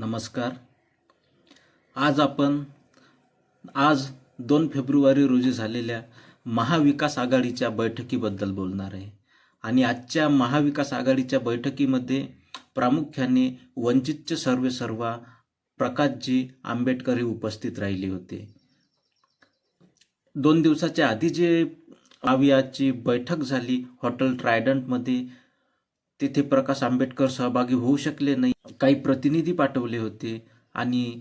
नमस्कार. आज आपण आज दोन फेब्रुवारी रोजी झालेल्या महाविकास आघाडीच्या बैठकीबद्दल बोलणार आहे. आणि आजच्या महाविकास आघाडीच्या बैठकीमध्ये प्रामुख्याने वंचितचे सर्वे सर्वा प्रकाशजी आंबेडकर हे उपस्थित राहिले होते. दोन दिवसाच्या आधी जे आवियाची बैठक झाली हॉटेल ट्रायडंटमध्ये तिथे प्रकाश आंबेडकर सहभागी होऊ शकले नाही. काही प्रतिनिधी पाठवले होते आणि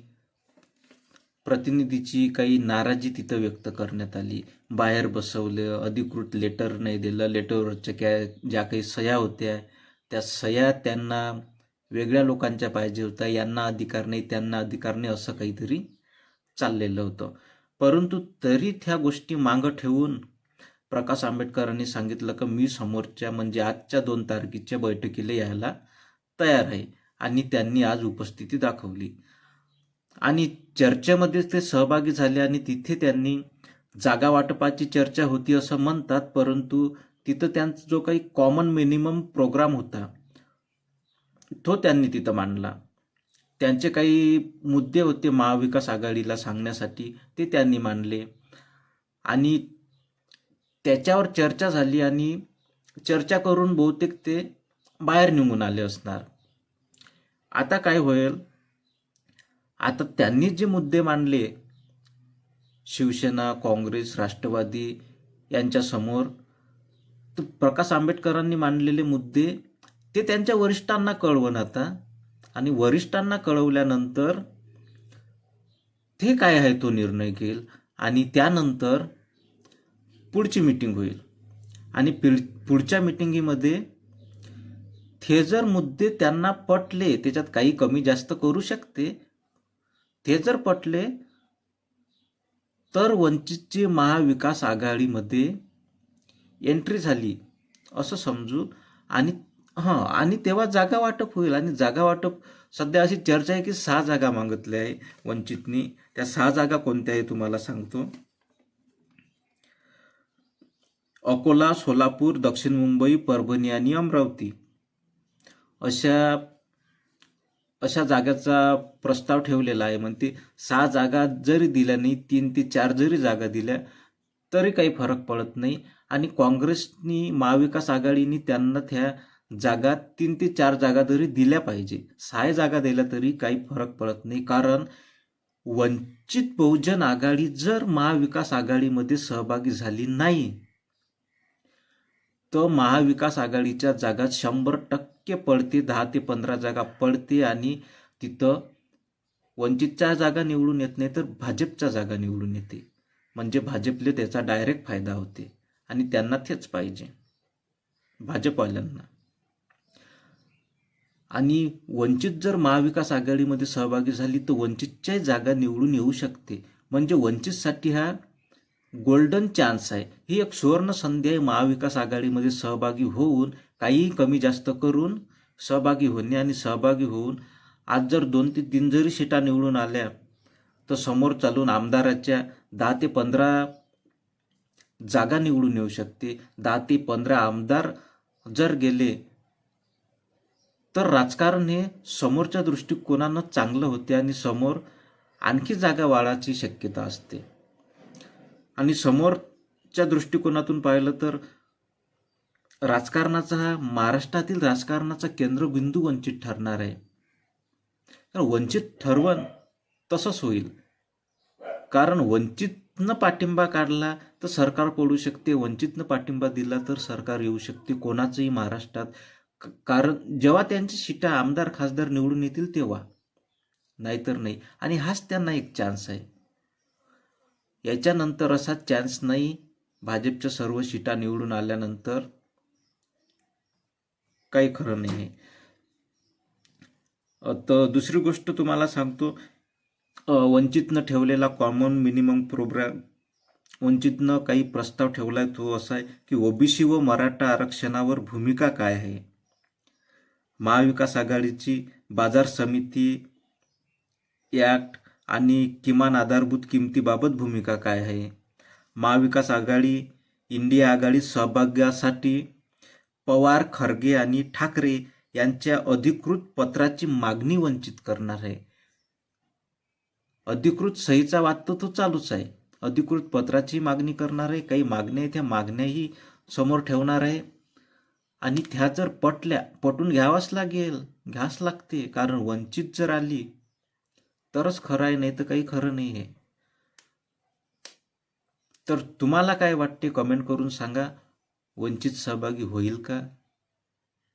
प्रतिनिधीची काही नाराजी तिथं व्यक्त करण्यात आली. बाहेर बसवलं अधिकृत लेटर नाही दिलं. लेटरवरच्या क्या ज्या काही सह्या होत्या त्या सह्या त्यांना वेगळ्या लोकांच्या पाहिजे होत्या. यांना अधिकार नाही त्यांना अधिकार नाही असं काहीतरी चाललेलं होतं. परंतु तरी त्या गोष्टी मागं ठेवून प्रकाश आंबेडकरांनी सांगितलं की मी समोरच्या म्हणजे आजच्या दोन तारखेच्या बैठकीला यायला तयार आहे. आणि त्यांनी आज उपस्थिती दाखवली. आणि चर्चेमध्येच ते सहभागी झाले आणि तिथे त्यांनी जागा वाटपाची चर्चा होती असं म्हणतात परंतु तिथं त्यांचा जो काही कॉमन मिनिमम प्रोग्राम होता तो त्यांनी तिथं मांडला. त्यांचे काही मुद्दे होते महाविकास आघाडीला सांगण्यासाठी ते त्यांनी मांडले. आणि त्याच्यावर चर्चा झाली आणि चर्चा करून बहुतेक ते बाहेर निघून आले असणार. आता काय होईल? आता त्यांनी जे मुद्दे मांडले शिवसेना काँग्रेस राष्ट्रवादी यांच्यासमोर तर प्रकाश आंबेडकरांनी मांडलेले मुद्दे ते त्यांच्या वरिष्ठांना कळवण आता. आणि वरिष्ठांना कळवल्यानंतर ते काय आहे तो निर्णय घेईल? आणि त्यानंतर पुढची मीटिंग होईल. आणि पुढच्या मिटिंगीमध्ये हे जर मुद्दे त्यांना पटले त्याच्यात काही कमी जास्त करू शकते. ते जर पटले तर वंचितची महाविकास आघाडीमध्ये एंट्री झाली. असं समजू. आणि हां आणि तेव्हा जागा वाटप होईल. आणि जागा वाटप सध्या अशी चर्चा आहे की सहा जागा मागितल्या आहे वंचितनी. त्या सहा जागा कोणत्या आहे तुम्हाला सांगतो. अकोला सोलापूर दक्षिण मुंबई परभणी आणि अमरावती. अशा अशा जागाचा प्रस्ताव ठेवलेला आहे. म्हणते सहा जागा जरी दिल्या नाही तीन ते चार जरी जागा दिल्या तरी काही फरक पडत नाही. आणि काँग्रेसनी महाविकास आघाडीने त्यांना त्या जागा तीन ते चार जागा जरी दिल्या पाहिजे सहा जागा दिल्या तरी काही फरक पडत नाही. कारण वंचित बहुजन आघाडी जर महाविकास आघाडीमध्ये सहभागी झाली नाही तर महाविकास आघाडीच्या जागा शंभर टक्के पडते दहा ते पंधरा जागा पडते आणि तिथं वंचितच्या जागा निवडून येत नाही तर भाजपच्या जागा निवडून येते. म्हणजे भाजपले त्याचा डायरेक्ट फायदा होते आणि त्यांना तेच पाहिजे. भाजपवाल्यांना. आणि वंचित जर महाविकास आघाडीमध्ये सहभागी झाली तर वंचितच्याही जागा निवडून येऊ शकते. म्हणजे वंचितसाठी हा गोल्डन चान्स आहे. ही एक सुवर्ण संधी आहे. महाविकास आघाडीमध्ये सहभागी होऊन काहीही कमी जास्त करून सहभागी होणे आणि सहभागी होऊन आज जर दोन ते तीन जरी सीटा निवडून आल्या तर समोर चालून आमदाराच्या दहा ते पंधरा जागा निवडून येऊ शकते. दहा ते पंधरा आमदार जर गेले तर राजकारण हे समोरच्या दृष्टिकोनानं चांगलं होते आणि समोर आणखी जागा वाढायची शक्यता असते. आणि समोरच्या दृष्टिकोनातून पाहिलं तर राजकारणाचा हा महाराष्ट्रातील राजकारणाचा केंद्रबिंदू वंचित ठरणार आहे. तर वंचित ठरवण तसंच होईल. कारण वंचितनं पाठिंबा काढला तर सरकार पडू शकते. वंचितनं पाठिंबा दिला तर सरकार येऊ शकते. कोणाचंही महाराष्ट्रात कारण जेव्हा त्यांची शिटा आमदार खासदार निवडून येतील तेव्हा. नाहीतर नाही. आणि हाच त्यांना एक चान्स आहे. याच्यानंतर असा चान्स नाही. भाजपच्या सर्व सीटा निवडून आल्यानंतर काही खरं नाही आहे तर दुसरी गोष्ट तुम्हाला सांगतो. वंचितनं ठेवलेला कॉमन मिनिमम प्रोग्राम वंचितनं काही प्रस्ताव ठेवला आहे तो असा आहे की ओबीसी व मराठा आरक्षणावर भूमिका काय आहे? महाविकास आघाडीची बाजार समिती ॲक्ट आणि किमान आधारभूत किमतीबाबत भूमिका काय आहे? महाविकास आघाडी इंडिया आघाडीत सहभागासाठी पवार खरगे आणि ठाकरे यांच्या अधिकृत पत्राची मागणी वंचित करणार आहे. अधिकृत सहीचा वाद तर तो चालूच आहे. अधिकृत पत्राची मागणी करणार आहे. काही मागण्या आहे त्या मागण्याही समोर ठेवणार आहे. आणि त्या जर पटल्या पटून घ्यावाच लागेल घ्यास लागते. कारण वंचित जर आली तरच खरं आहे नाही तर काही खरं नाही आहे. तर तुम्हाला काय वाटते? कमेंट करून सांगा. वंचित सहभागी होईल का?